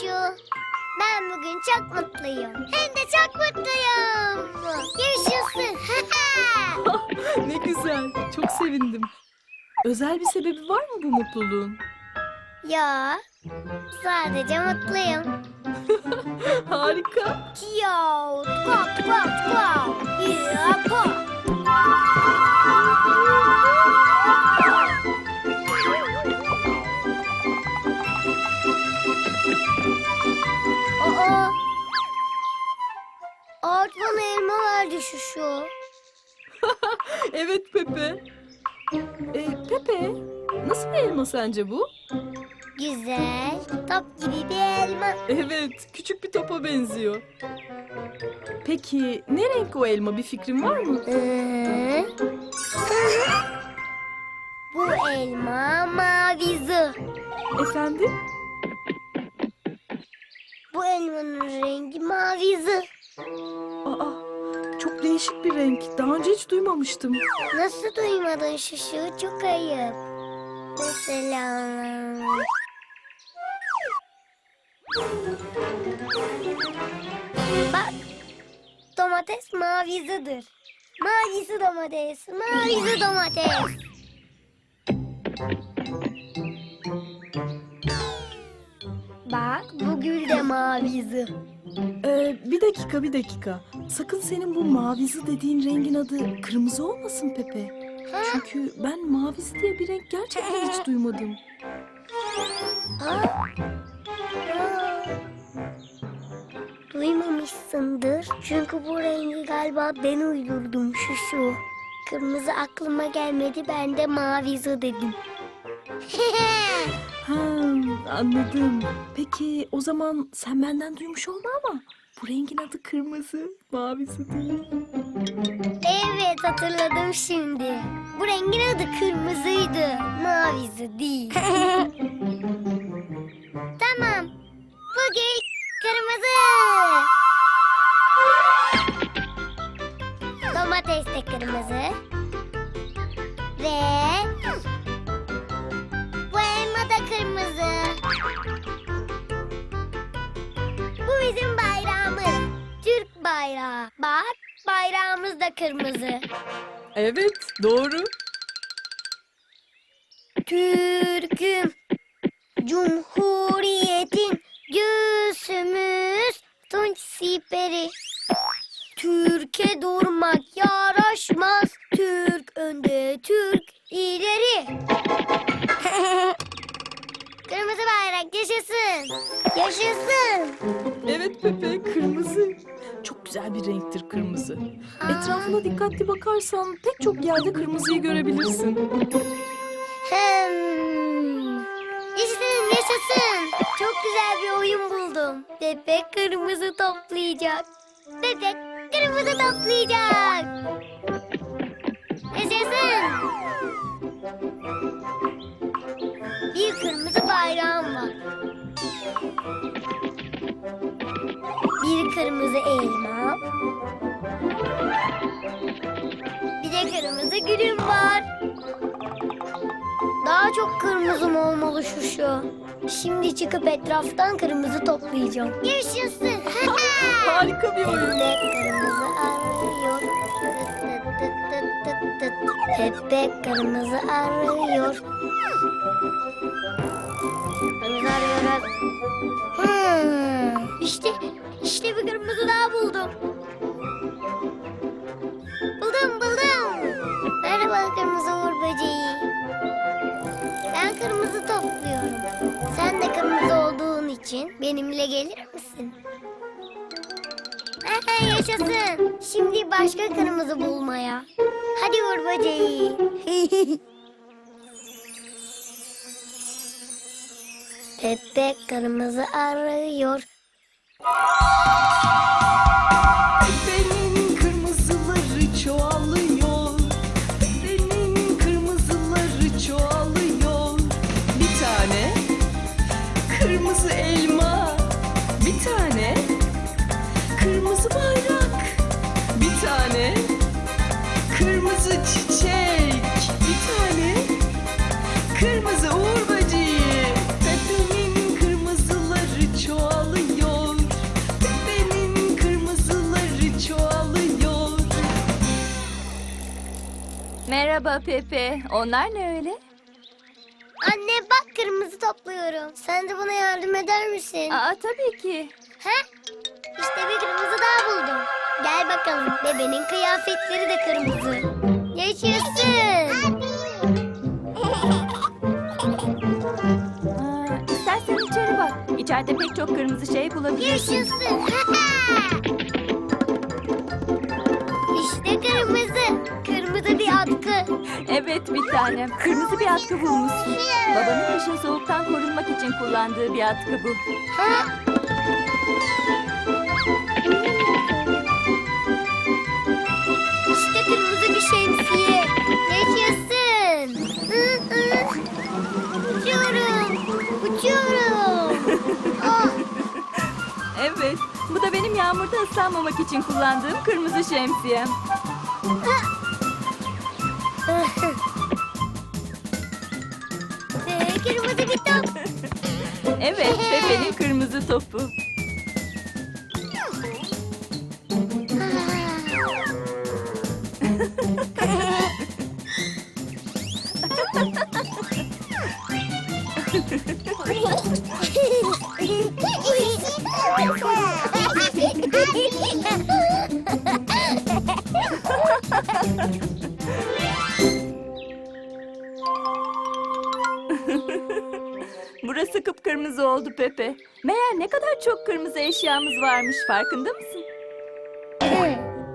Şuşu. Ben bugün çok mutluyum. Hem de çok mutluyum. Yaşasın. ne güzel. Çok sevindim. Özel bir sebebi var mı bu mutluluğun? ya sadece mutluyum. Harika. Yo, kok kok kok. Ya kok. Verdi şu şu. Evet Pepe. Ee, Pepe, nasıl bir elma sence bu? Güzel, top gibi bir elma. Evet, küçük bir topa benziyor. Peki ne renk o elma? Bir fikrin var mı? Ee, Bu elma mavizi. Efendim? Bu elmanın rengi çok değişik bir renk. Daha önce hiç duymamıştım. Nasıl duymadın şuşu? Çok ayıp. Mesela... Bak. Domates mavizidir. Mavisi domates. Mavisi domates. Bak bu gül de mavizi. Ee, bir dakika, bir dakika. Sakın senin bu mavizi dediğin rengin adı kırmızı olmasın Pepe. Çünkü ben mavizi diye bir renk gerçekten hiç duymadım. Aa. Duymamışsındır. Çünkü bu rengi galiba ben uydurdum şu şu. Kırmızı aklıma gelmedi ben de mavizi dedim. Ha, anladım. Peki o zaman sen benden duymuş olma ama bu rengin adı kırmızı, mavisi değil. evet hatırladım şimdi. Bu rengin adı kırmızıydı. Mavisi değil. Bayrağı. Bak bayrağımız da kırmızı. Evet, doğru. Türk'üm. Bayrak yaşasın. Yaşasın. Evet Pepe, kırmızı. Çok güzel bir renktir kırmızı. Etrafına dikkatli bakarsan pek çok yerde kırmızıyı görebilirsin. Hmm. Yaşasın, yaşasın. Çok güzel bir oyun buldum. Bebek kırmızı toplayacak. Bebek kırmızı toplayacak. Yaşasın. Bir kırmızı bayrağım var. Bir kırmızı elma. Bir de kırmızı gülüm var. Daha çok kırmızım olmalı şu şu. Şimdi çıkıp etraftan kırmızı toplayacağım. Yaşasın. Harika bir oyun. Pepe kırmızı arıyor. Kırmızı arıyor. Kırmızı arıyoruz. Hmm, işte, işte bir kırmızı daha buldum. Buldum, buldum. Merhaba kırmızı uğur böceği. Ben kırmızı topluyorum. Sen de kırmızı olduğun için benimle gelir misin? Yaşasın. Şimdi başka kırmızı bulmaya. Hadi uğur böceği. Pepe kırmızı arıyor. Benim Kırmızı çiçek bir tane. Kırmızı uğur böceği. Tepenin kırmızıları çoğalıyor. Tepenin kırmızıları çoğalıyor. Merhaba Pepe. Onlar ne öyle? Anne bak kırmızı topluyorum. Sen de bana yardım eder misin? Aa tabii ki. He? İşte bir kırmızı daha buldum. Gel bakalım. Bebenin kıyafetleri de kırmızı. Yaşasın. Aa, istersen içeri bak. İçeride pek çok kırmızı şey bulabilirsin. Yaşasın. işte kırmızı. Kırmızı bir atkı. Evet bir tanem. Kırmızı bir atkı bulmuşsun. Babanın kışın soğuktan korunmak için kullandığı bir atkı bu. Ha? Evet. Bu da benim yağmurda ıslanmamak için kullandığım kırmızı şemsiyem. ee, kırmızı bir top. Evet, Pepe'nin kırmızı topu. Pepe. Meğer ne kadar çok kırmızı eşyamız varmış farkında mısın?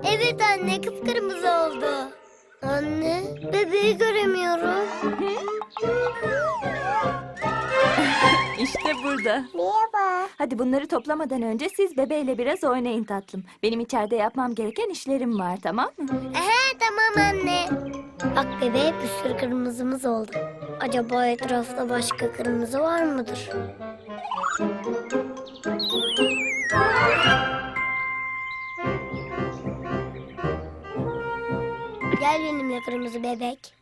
evet anne kıpkırmızı oldu. Anne bebeği göremiyorum. İşte burada. Merhaba. Hadi bunları toplamadan önce siz bebeğle biraz oynayın tatlım. Benim içeride yapmam gereken işlerim var tamam mı? Ehe tamam anne. Bak bebeğe bir sürü kırmızımız oldu. Acaba etrafta başka kırmızı var mıdır? Gel benimle kırmızı bebek.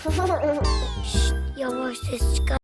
Şşt, yavaş ses çıkar.